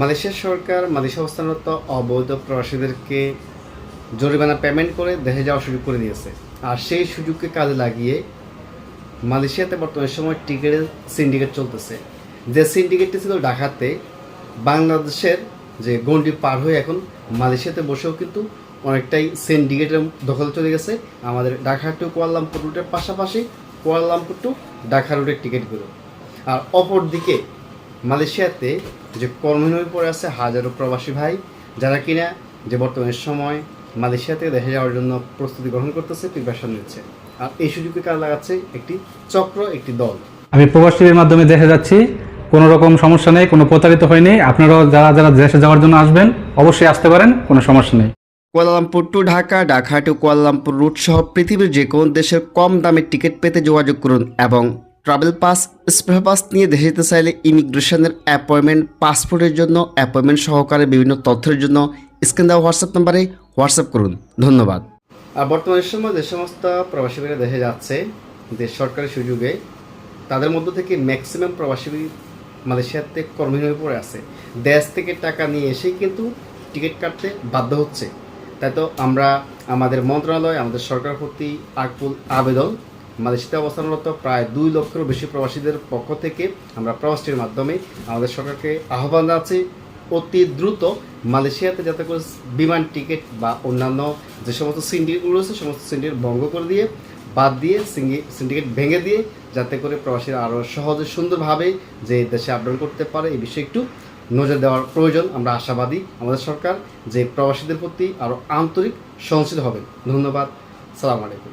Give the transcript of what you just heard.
Malaysia সরকার Malaysia অবস্থানরত অবৈধ প্রবাসীদেরকে জরিমানা পেমেন্ট করে দেশে যাওয়ার সুযোগ করে দিয়েছে। আর সেই সুযোগকে কাজে লাগিয়ে মালয়েশিয়াতে বর্তমান সময় টিকিটের সিন্ডিকেট চলতেছে। যে সিন্ডিকেটটি ছিল ঢাকাতে, বাংলাদেশের যে গন্ডি পার হয়ে এখন মালয়েশিয়াতে বসেও কিন্তু অনেকটাই সিন্ডিকেটের দখলে চলে গেছে। আমাদের ঢাকা টু কুয়ালালামপুর রুটের পাশাপাশি কুয়ালালামপুর টু ঢাকা রুটের টিকিটগুলো আর অপরদিকে মালয়েশিয়াতে যে কর্মহীন হয়ে পড়ে আছে হাজারো প্রবাসী ভাই যারা কিনা যে বর্তমানে সময় মালয়েশিয়াতে দেশে যাওয়ার জন্য প্রস্তুতি গ্রহণ করতেছে প্রিপারেশন নিচ্ছে। আর এই সুযোগকে কাজে লাগাচ্ছে একটি চক্র একটি দল। আমি প্রবাসীর মাধ্যমে দেশে যাচ্ছি কোনো রকম সমস্যা নেই কোনো প্রতারিত হয়নি আপনারাও যারা যারা দেশে যাওয়ার জন্য আসবেন অবশ্যই আসতে পারেন কোনো সমস্যা নেই। Kuala Lumpur to Dhaka Dhaka to Kuala Lumpur route সহ পৃথিবীর যে কোনো দেশের কম দামে টিকিট পেতে যোগাযোগ করুন এবং ট্রাভেল পাস স্পেশাল পাস নিয়ে দেশে যেতে চাইলে ইমিগ্রেশনের অ্যাপয়েন্টমেন্ট পাসপোর্টের জন্য অ্যাপয়েন্টমেন্ট সহকারে বিভিন্ন তথ্যের জন্য স্ক্রিন দেওয়া হোয়াটসঅ্যাপ নাম্বারে হোয়াটসঅ্যাপ করুন। ধন্যবাদ। আর বর্তমান সময় যে সমস্ত প্রবাসীরা দেশে যাচ্ছে দেশ সরকারের সুযোগে, তাদের মধ্য থেকে ম্যাক্সিমাম প্রবাসী মালয়েশিয়াতে কর্মহীন হয়ে পড়ে আছে। দেশ থেকে টাকা নিয়ে এসেই কিন্তু টিকিট কাটতে বাধ্য হচ্ছে। তাই তো আমরা আমাদের মন্ত্রণালয়, আমাদের সরকার প্রতি আকুল আবেদন মালয়েশিয়াতে অবস্থানরত প্রায় দুই লক্ষেরও বেশি প্রবাসীদের পক্ষ থেকে আমরা প্রবাসটির মাধ্যমে আমাদের সরকারকে আহ্বান জানাচ্ছি। অতি দ্রুত মালয়েশিয়াতে যাতে করে বিমান টিকিট বা অন্যান্য যে সমস্ত সিন্ডিকেটগুলো রয়েছে, সমস্ত সিন্ডিকেট ভঙ্গ করে দিয়ে, বাদ দিয়ে সিন্ডিকেট ভেঙে দিয়ে যাতে করে প্রবাসীরা আরও সহজে সুন্দরভাবে যে দেশে আপডাউন করতে পারে এই বিষয়ে একটু নজর দেওয়ার প্রয়োজন। আমরা আশাবাদী আমাদের সরকার যে প্রবাসীদের প্রতি আরও আন্তরিক সহনশীল হবে। ধন্যবাদ। সালাম আলাইকুম।